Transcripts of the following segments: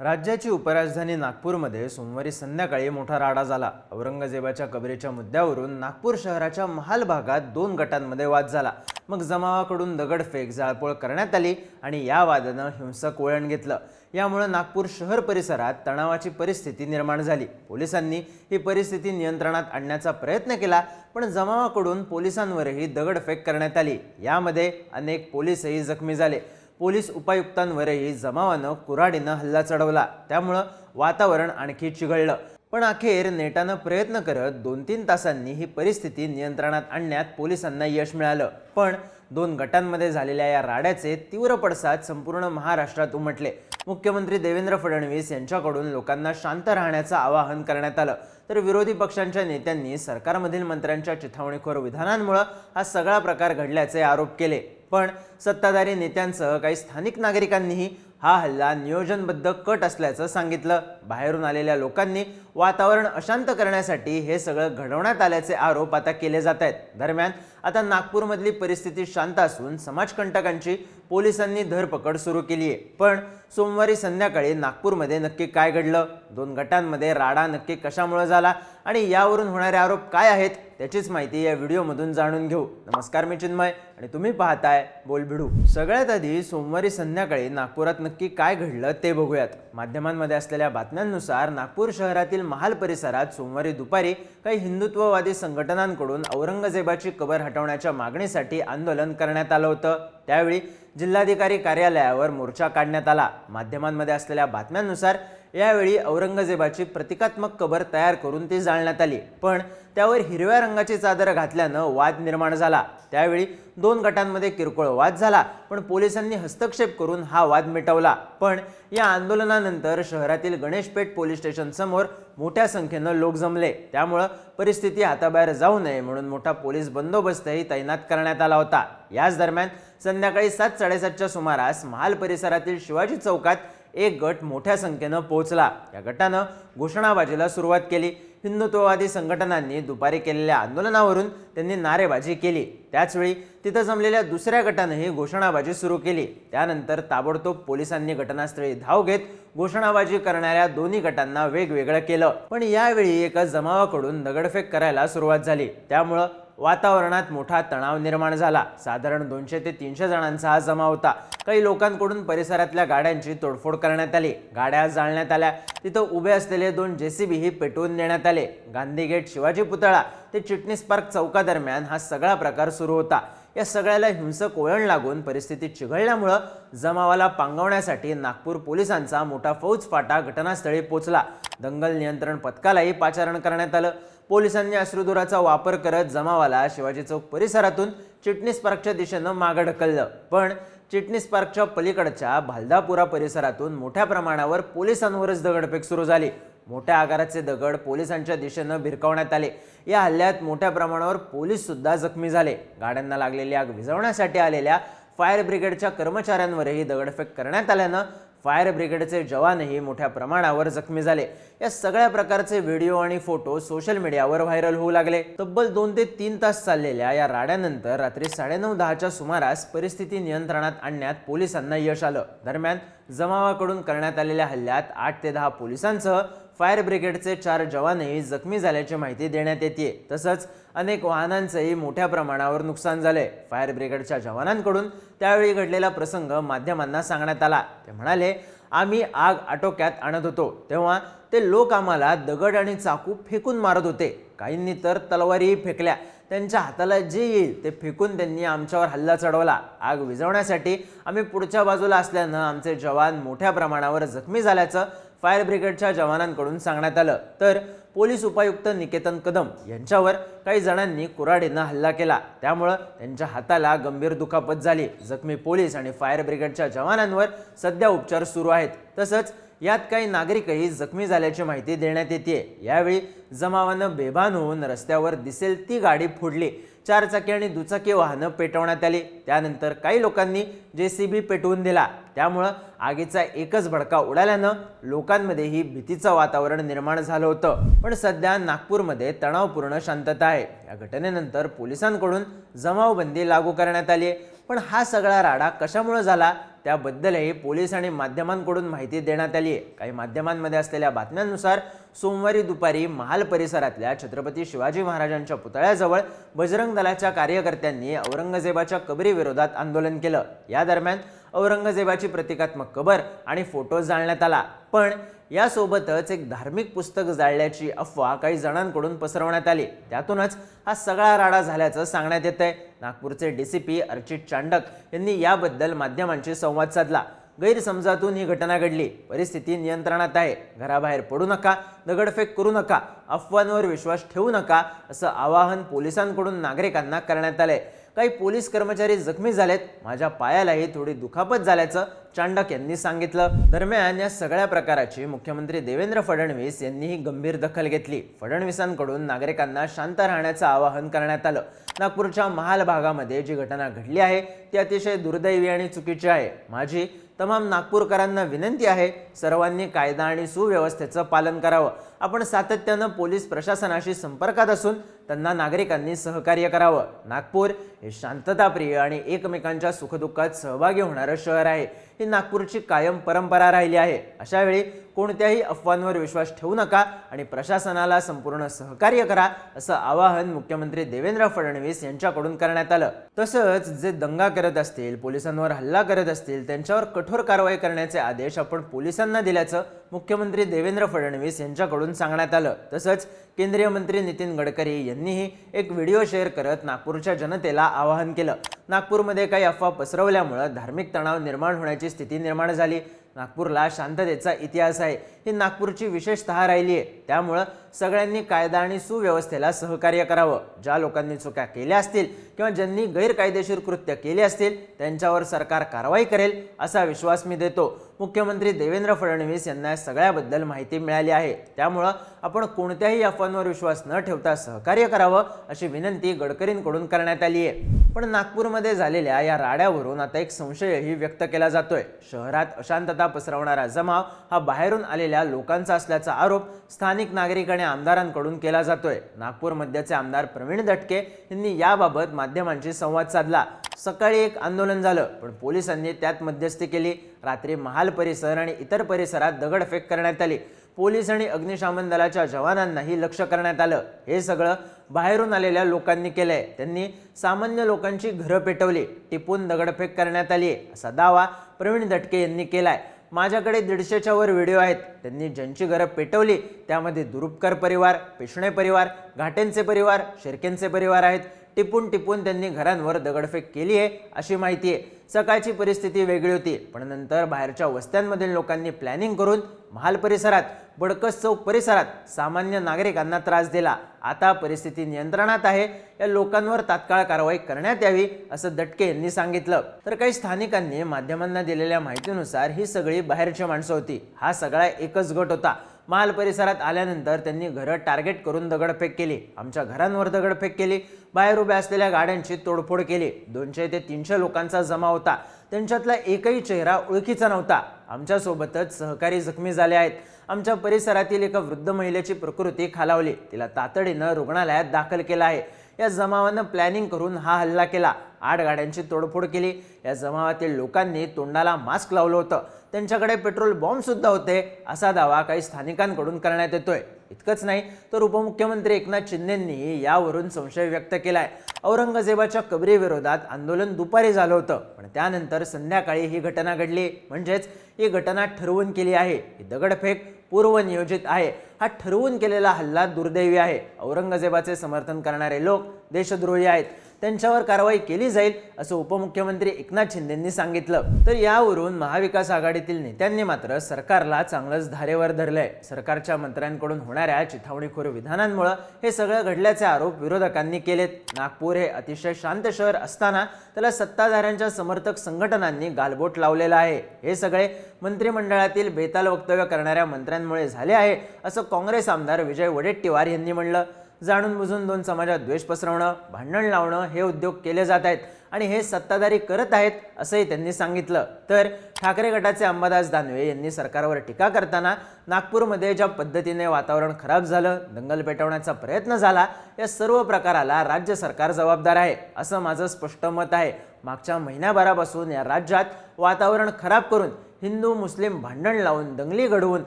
राज्याची उपराजधानी नागपूरमध्ये सोमवारी संध्याकाळी मोठा राडा झाला. औरंगजेबाच्या कबरेच्या मुद्द्यावरून नागपूर शहराच्या महाल भागात दोन गटांमध्ये वाद झाला. मग जमावाकडून दगडफेक जाळपोळ करण्यात आली आणि या वादानं हिंसक वळण घेतलं. यामुळं नागपूर शहर परिसरात तणावाची परिस्थिती निर्माण झाली. पोलिसांनी ही परिस्थिती नियंत्रणात आणण्याचा प्रयत्न केला पण जमावाकडून पोलिसांवरही दगडफेक करण्यात आली. यामध्ये अनेक पोलीसही जखमी झाले. पोलीस उपायुक्तांवरही जमावानं कुऱ्हाडीनं हल्ला चढवला. त्यामुळं वातावरण आणखी चिघळलं. पण अखेर नेटानं प्रयत्न करत दोन तीन तासांनी ही परिस्थिती नियंत्रणात आणण्यात पोलिसांना यश मिळालं. पण दोन गटांमध्ये झालेल्या या राड्याचे तीव्र पडसाद संपूर्ण महाराष्ट्रात उमटले. मुख्यमंत्री देवेंद्र फडणवीस यांच्याकडून लोकांना शांत राहण्याचं आवाहन करण्यात आलं. तर विरोधी पक्षांच्या नेत्यांनी सरकारमधील मंत्र्यांच्या चिथावणीखोर विधानांमुळे हा सगळा प्रकार घडल्याचे आरोप केले. पण सत्ताधारी नेत्यांसह काही स्थानिक नागरिकांनीही हा हल्ला नियोजनबद्ध कट असल्याचं सांगितलं. बाहेरून आलेल्या लोकांनी वातावरण अशांत करण्यासाठी हे सगळं घडवण्यात आल्याचे आरोप आता केले जात आहेत. दरम्यान आता नागपूरमधली परिस्थिती शांत असून समाजकंटकांची पोलिसांनी धरपकड सुरू केली आहे. पण सोमवारी संध्याकाळी नागपूरमध्ये नक्की काय घडलं? दोन गटांमध्ये राडा नक्की कशामुळे झाला? आणि यावरून होणारे आरोप काय आहेत? त्याचीच माहिती या व्हिडिओमधून जाणून घेऊ. नमस्कार मी चिन्मय आणि तुम्ही पाहताय बोलभिडू सगळ्यात आधी सोमवारी संध्याकाळी नागपुरात नक्की काय घडलं ते बघूयात. माध्यमांमध्ये असलेल्या बातम्यांनुसार नागपूर शहरातील महाल परिसरात सोमवारी दुपारी काही हिंदुत्ववादी संघटनांकडून औरंगजेबाची कबर हटवण्याच्या मागणीसाठी आंदोलन करण्यात आलं होतं. त्यावेळी जिल्हाधिकारी कार्यालयावर मोर्चा काढण्यात आला. माध्यमांमध्ये असलेल्या बातम्यांनुसार यावेळी औरंगजेबाची प्रतिकात्मक कबर तयार करून ती जाळण्यात आली. पण त्यावर हिरव्या रंगाची चादर घातल्यानं वाद निर्माण झाला. त्यावेळी दोन गटांमध्ये किरकोळ वाद झाला पण पोलिसांनी हस्तक्षेप करून हा वाद मिटवला. पण या आंदोलनानंतर शहरातील गणेशपेठ पोलीस स्टेशन समोर मोठ्या संख्येनं लोक जमले. त्यामुळं परिस्थिती हाताबाहेर जाऊ नये म्हणून मोठा पोलीस बंदोबस्तही तैनात करण्यात आला होता. याच दरम्यान संध्याकाळी सात साडेसातच्या सुमारास महाल परिसरातील शिवाजी चौकात एक गट मोठ्या संख्येनं पोहोचला. या गटानं घोषणाबाजीला सुरुवात केली. हिंदुत्ववादी संघटनांनी दुपारी केलेल्या आंदोलनावरून त्यांनी नारेबाजी केली. त्याचवेळी तिथं जमलेल्या दुसऱ्या गटानंही घोषणाबाजी सुरू केली. त्यानंतर ताबडतोब पोलिसांनी घटनास्थळी धाव घेत घोषणाबाजी करणाऱ्या दोन्ही गटांना वेगवेगळं केलं. पण यावेळी एका जमावाकडून दगडफेक करायला सुरुवात झाली. त्यामुळं वातावरणात मोठा तणाव निर्माण झाला. साधारण दोनशे ते तीनशे जणांचा हा जमा होता. काही लोकांकडून परिसरातल्या गाड्यांची तोडफोड करण्यात आली. गाड्या जाळण्यात आल्या. तिथं उभे असलेले दोन जेसीबीही पेटवून देण्यात आले. गांधी गेट शिवाजी पुतळा ते चिटणीस पार्क चौकादरम्यान हा सगळा प्रकार सुरू होता. या सगळ्याला हिंसक वळण लागून परिस्थिती चिघळल्यामुळं जमावाला पांगवण्यासाठी नागपूर पोलिसांचा मोठा फौज फाटा घटनास्थळी पोचला. दंगल नियंत्रण पथकालाही पाचारण करण्यात आलं. पोलिसांनी अश्रुधुराचा वापर करत जमावाला शिवाजी चौक परिसरातून चिटणीस पार्कच्या दिशेनं मागं ढकललं. पण चिटणीस पार्कच्या पलीकडच्या भालदापुरा परिसरातून मोठ्या प्रमाणावर पोलिसांवरच दगडफेक सुरू झाली. मोठ्या आकाराचे दगड पोलिसांच्या दिशेनं भिरकावण्यात आले. या हल्ल्यात मोठ्या प्रमाणावर पोलीस सुद्धा जखमी झाले. गाड्यांना लागलेली आग विझवण्यासाठी आलेल्या फायर ब्रिगेडच्या कर्मचाऱ्यांवरही दगडफेक करण्यात आल्यानं फायर ब्रिगेडचे जवानही मोठ्या प्रमाणावर जखमी झाले. या सगळ्या प्रकारचे व्हिडिओ आणि फोटो सोशल मीडियावर व्हायरल होऊ लागले. तब्बल दोन ते तीन तास चाललेल्या या राड्यानंतर रात्री साडेनऊ दहाच्या सुमारास परिस्थिती नियंत्रणात आणण्यात पोलिसांना यश आलं. दरम्यान जमावाकडून करण्यात आलेल्या हल्ल्यात आठ ते दहा पोलिसांसह फायर ब्रिगेडचे चार जवानही जखमी झाल्याची माहिती देण्यात येते तसंच अनेक वाहनांचंही मोठ्या प्रमाणावर नुकसान झालंय. फायर ब्रिगेडच्या जवानांकडून त्यावेळी घडलेला प्रसंग माध्यमांना सांगण्यात आला. ते म्हणाले आम्ही आग आटोक्यात आणत होतो. तेव्हा ते लोक आम्हाला दगड आणि चाकू फेकून मारत होते. काहींनी तर तलवारीही फेकल्या. त्यांच्या हाताला जे येईल ते फेकून त्यांनी आमच्यावर हल्ला चढवला. आग विझवण्यासाठी आम्ही पुढच्या बाजूला असल्यानं आमचे जवान मोठ्या प्रमाणावर जखमी झाल्याचं फायर ब्रिगेडच्या जवानांकडून सांगण्यात आलं. तर पोलीस उपायुक्त निकेतन कदम यांच्यावर काही जणांनी कुराडीनं हल्ला केला. त्यामुळं त्यांच्या हाताला गंभीर दुखापत झाली. जखमी पोलीस आणि फायर ब्रिगेडच्या जवानांवर सध्या उपचार सुरू आहेत. तसंच यात काही नागरिकही जखमी झाल्याची माहिती देण्यात येते. यावेळी जमावानं बेभान होऊन रस्त्यावर दिसेल ती गाडी फोडली. चारचाकी आणि दुचाकी वाहनं पेटवण्यात आली. त्यानंतर काही लोकांनी जे सी बी पेटवून दिला. त्यामुळं आगीचा एकच भडका उडाल्यानं लोकांमध्येही भीतीचं वातावरण निर्माण झालं होतं. पण सध्या नागपूरमध्ये तणावपूर्ण शांतता आहे. या घटनेनंतर पोलिसांकडून जमावबंदी लागू करण्यात आली आहे. पण हा सगळा राडा कशामुळे झाला? त्याबद्दलही पोलीस आणि माध्यमांकडून माहिती देण्यात आली आहे. काही माध्यमांमध्ये असलेल्या बातम्यांनुसार सोमवारी दुपारी महाल परिसरातल्या छत्रपती शिवाजी महाराजांच्या पुतळ्याजवळ बजरंग दलाच्या कार्यकर्त्यांनी औरंगजेबाच्या कबरीविरोधात आंदोलन केलं. या दरम्यान औरंगजेबाची प्रतिकात्मक कबर आणि फोटो जाळण्यात आला. पण यासोबतच एक धार्मिक पुस्तक जाळल्याची अफवा काही जणांकडून पसरवण्यात आली. त्यातूनच हा सगळा राडा झाल्याचं सांगण्यात येत आहे नागपूरचे D C P Archit Chandak यांनी याबद्दल माध्यमांशी संवाद साधला. गैरसमजातून ही घटना घडली. परिस्थिती नियंत्रणात आहे. घराबाहेर पडू नका. दगडफेक करू नका. अफवांवर विश्वास ठेवू नका असं आवाहन पोलिसांकडून नागरिकांना करण्यात आलंय. काही पोलीस कर्मचारी जखमी झालेत. माझ्या पायालाही थोडी दुखापत झाल्याचं चांडक यांनी सांगितलं. दरम्यान या सगळ्या प्रकाराची मुख्यमंत्री देवेंद्र फडणवीस यांनीही गंभीर दखल घेतली. फडणवीसांकडून नागरिकांना शांत राहण्याचं आवाहन करण्यात आलं. नागपूरच्या महाल भागामध्ये जी घटना घडली आहे ती अतिशय दुर्दैवी आणि चुकीची आहे. माझी तमाम नागपूरकरांना विनंती आहे सर्वांनी कायदा आणि सुव्यवस्थेचं पालन करावं. आपण सातत्यानं पोलीस प्रशासनाशी संपर्कात असून त्यांना नागरिकांनी सहकार्य करावं. नागपूर हे शांतताप्रिय आणि एकमेकांच्या सुखदुःखात सहभागी होणारं शहर आहे. ही नागपूरची कायम परंपरा राहिली आहे. अशा वेळी कोणत्याही अफवांवर विश्वास ठेवू नका आणि प्रशासनाला संपूर्ण सहकार्य करा असं आवाहन मुख्यमंत्री देवेंद्र फडणवीस यांच्याकडून करण्यात आलं. तसंच जे दंगा करत असतील पोलिसांवर हल्ला करत असतील त्यांच्यावर कठोर कारवाई करण्याचे आदेश आपण पोलिसांना दिल्याचं मुख्यमंत्री देवेंद्र फडणवीस यांच्याकडून सांगण्यात आलं. तसंच केंद्रीय मंत्री नितीन गडकरी यांनीही एक व्हिडिओ शेअर करत नागपूरच्या जनतेला आवाहन केलं. नागपूरमध्ये काही अफवा पसरवल्यामुळं धार्मिक तणाव निर्माण होण्याची स्थिती निर्माण झाली. नागपूरला शांततेचा इतिहास आहे. ही नागपूरची विशेषतः राहिली आहे. त्यामुळं सगळ्यांनी कायदा आणि सुव्यवस्थेला सहकार्य करावं. ज्या लोकांनी चुक्या केल्या असतील किंवा ज्यांनी गैरकायदेशीर कृत्य केले असतील त्यांच्यावर सरकार कारवाई करेल असा विश्वास मी देतो. मुख्यमंत्री देवेंद्र फडणवीस यांना या सगळ्याबद्दल माहिती मिळाली आहे. त्यामुळं आपण कोणत्याही अफवांवर विश्वास न ठेवता सहकार्य करावं अशी विनंती गडकरींकडून करण्यात आली आहे. पण नागपूरमध्ये झालेल्या या राड्यावरून आता एक संशयही व्यक्त केला जातोय. शहरात अशांतता पसरवणारा जमाव हा बाहेरून आलेल्या लोकांचा असल्याचा आरोप स्थानिक नागरिक आणि आमदारांकडून केला जातोय. नागपूर मध्यचे आमदार प्रवीण दटके यांनी याबाबत माध्यमांशी संवाद साधला. सकाळी एक आंदोलन झालं पण पोलिसांनी त्यात मध्यस्थी केली. रात्री महाल परिसर आणि इतर परिसरात दगडफेक करण्यात आली. पोलीस आणि अग्निशमन दलाच्या जवानांनाही लक्ष करण्यात आलं. हे सगळं बाहेरून आलेल्या लोकांनी केलंय. त्यांनी सामान्य लोकांची घरं पेटवली. टिपून दगडफेक करण्यात आली असा दावा प्रवीण दटके यांनी केलाय. माझ्याकडे दीडशेच्या वर व्हिडिओ आहेत. त्यांनी ज्यांची घरं पेटवली त्यामध्ये दुरुपकर परिवार पिशणे परिवार घाटेंचे परिवार शेरकेंचे परिवार आहेत. टिपून टिपून त्यांनी घरांवर दगडफेक केली आहे अशी माहिती आहे सकाळची परिस्थिती वेगळी होती पण नंतर बाहेरच्या वस्त्यांमधील लोकांनी प्लॅनिंग करून महाल परिसरात बडकस चौक परिसरात सामान्य नागरिकांना त्रास दिला. आता परिस्थिती नियंत्रणात आहे. या लोकांवर तात्काळ कारवाई करण्यात यावी असं दटके यांनी सांगितलं. तर काही स्थानिकांनी माध्यमांना दिलेल्या माहितीनुसार ही सगळी बाहेरची माणसं होती. हा सगळा एकच गट होता. महाल परिसरात आल्यानंतर त्यांनी घरं टार्गेट करून दगडफेक केली. आमच्या घरांवर दगडफेक केली. बाहेर उभ्या असलेल्या गाड्यांची तोडफोड केली. दोनशे ते तीनशे लोकांचा जमा होता. त्यांच्यातला एकही चेहरा ओळखीचा नव्हता. आमच्यासोबतच सहकारी जखमी झाले आहेत. आमच्या परिसरातील एका वृद्ध महिलेची प्रकृती खालावली. तिला तातडीनं रुग्णालयात दाखल केलं आहे. या जमावानं प्लॅनिंग करून हा हल्ला केला. आठ गाड्यांची तोडफोड केली. या जमावातील लोकांनी तोंडाला मास्क लावलं होतं. त्यांच्याकडे पेट्रोल बॉम्बसुद्धा होते असा दावा काही स्थानिकांकडून करण्यात येतोय. इतकंच नाही तर उपमुख्यमंत्री एकनाथ शिंदेंनी यावरून संशय व्यक्त केला आहे औरंगजेबाच्या कबरीविरोधात आंदोलन दुपारी झालं होतं पण त्यानंतर संध्याकाळी ही घटना घडली. म्हणजेच ही घटना ठरवून केली आहे. ही दगडफेक पूर्वनियोजित आहे. हा ठरवून केलेला हल्ला दुर्दैवी आहे. औरंगजेबाचे समर्थन करणारे लोक देशद्रोही आहेत. त्यांच्यावर कारवाई केली जाईल असं उपमुख्यमंत्री एकनाथ शिंदेंनी सांगितलं. तर यावरून महाविकास आघाडीतील नेत्यांनी मात्र सरकारला चांगलंच धारेवर धरलंय. सरकारच्या मंत्र्यांकडून होणाऱ्या चिथावणीखोर विधानांमुळे हे सगळं घडल्याचे आरोप विरोधकांनी केलेत. नागपूर हे अतिशय शांत शहर असताना त्याला सत्ताधाऱ्यांच्या समर्थक संघटनांनी गालबोट लावलेला आहे. हे सगळे मंत्रिमंडळातील बेताल वक्तव्य करणाऱ्या मंत्र्यांमुळे झाले आहे असं काँग्रेस आमदार विजय वडेट्टीवार यांनी म्हणलं. जाणून बुजून दोन समाजात द्वेष पसरवणं भांडण लावणं हे उद्योग केले जात आहेत आणि हे सत्ताधारी करत आहेत असंही त्यांनी सांगितलं. तर ठाकरे गटाचे अंबादास दानवे यांनी सरकारवर टीका करताना नागपूरमध्ये ज्या पद्धतीने वातावरण खराब झालं दंगल पेटवण्याचा प्रयत्न झाला या सर्व प्रकाराला राज्य सरकार जबाबदार आहे असं माझं स्पष्ट मत आहे. मागच्या महिन्याभरापासून या राज्यात वातावरण खराब करून हिंदू मुस्लिम भांडण लावून दंगली घडवून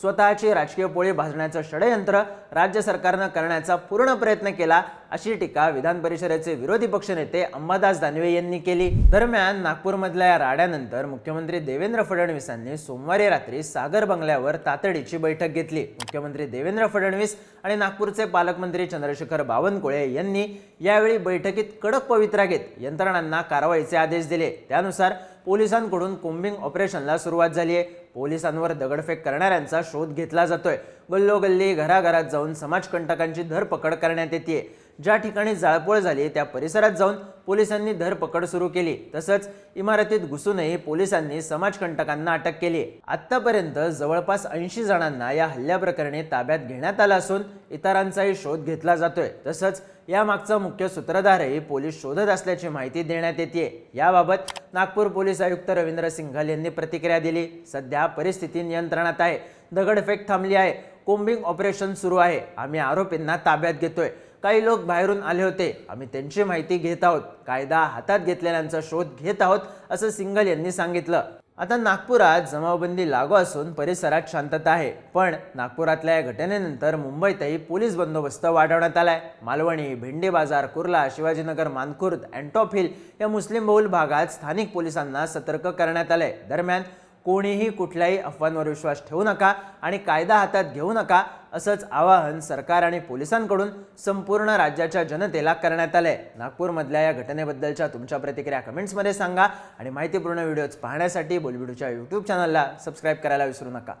स्वतःची राजकीय पोळी भाजण्याचं षडयंत्र राज्य सरकारनं करण्याचा पूर्ण प्रयत्न केला अशी टीका विधान परिषदेचे विरोधी पक्षनेते अंबादास दानवे यांनी केली. दरम्यान नागपूरमधल्या या राड्यानंतर मुख्यमंत्री देवेंद्र फडणवीसांनी सोमवारी रात्री सागर बंगल्यावर तातडीची बैठक घेतली. मुख्यमंत्री देवेंद्र फडणवीस आणि नागपूरचे पालकमंत्री चंद्रशेखर बावनकुळे यांनी यावेळी बैठकीत कडक पवित्रा घेत यंत्रणांना कारवाईचे आदेश दिले. त्यानुसार पोलिसांकडून कोम्बिंग ऑपरेशनला सुरुवात झाली आहे. पोलिसांवर दगडफेक करणाऱ्यांचा शोध घेतला जातोय. गल्लोगल्ली घराघरात जाऊन समाजकंटकांची धरपकड करण्यात येते ज्या ठिकाणी जाळपोळ झाली त्या परिसरात जाऊन पोलिसांनी धरपकड सुरू केली. तसंच इमारतीत घुसूनही पोलिसांनी समाजकंटकांना अटक केली. आतापर्यंत जवळपास ऐंशी जणांना या हल्ल्याप्रकरणी ताब्यात घेण्यात आलं असून इतरांचाही शोध घेतला जातोय. तसंच यामागचा मुख्य सूत्रधारही पोलीस शोधत असल्याची माहिती देण्यात येते याबाबत नागपूर पोलीस आयुक्त रवींद्र सिंघल यांनी प्रतिक्रिया दिली. सध्या परिस्थिती नियंत्रणात आहे. दगडफेक थांबली आहे. कोम्बिंग ऑपरेशन सुरू आहे. आम्ही आरोपींना ताब्यात घेतोय. काही लोक बाहेरून आले होते. आम्ही त्यांची माहिती घेत आहोत. कायदा हातात घेतलेल्यांचा शोध घेत आहोत असं सिंगल यांनी सांगितलं. आता नागपुरात जमावबंदी लागू असून परिसरात शांतता आहे. पण नागपुरातल्या या घटनेनंतर मुंबईतही पोलीस बंदोबस्त वाढवण्यात आलाय. मालवणी भेंडी बाजार कुर्ला शिवाजीनगर मानखुर्द अँटॉप हिल या मुस्लिम बहुल भागात स्थानिक पोलिसांना सतर्क करण्यात आलंय. दरम्यान कोणीही कुठल्याही अफवांवर विश्वास ठेवू नका आणि कायदा हातात घेऊ नका असंच आवाहन सरकार आणि पोलिसांकडून संपूर्ण राज्याच्या जनतेला करण्यात आलंय. नागपूरमधल्या या घटनेबद्दलच्या तुमच्या प्रतिक्रिया कमेंट्समध्ये सांगा आणि माहितीपूर्ण व्हिडिओज पाहण्यासाठी बोलबिडूच्या यूट्यूब चॅनलला सबस्क्राईब करायला विसरू नका.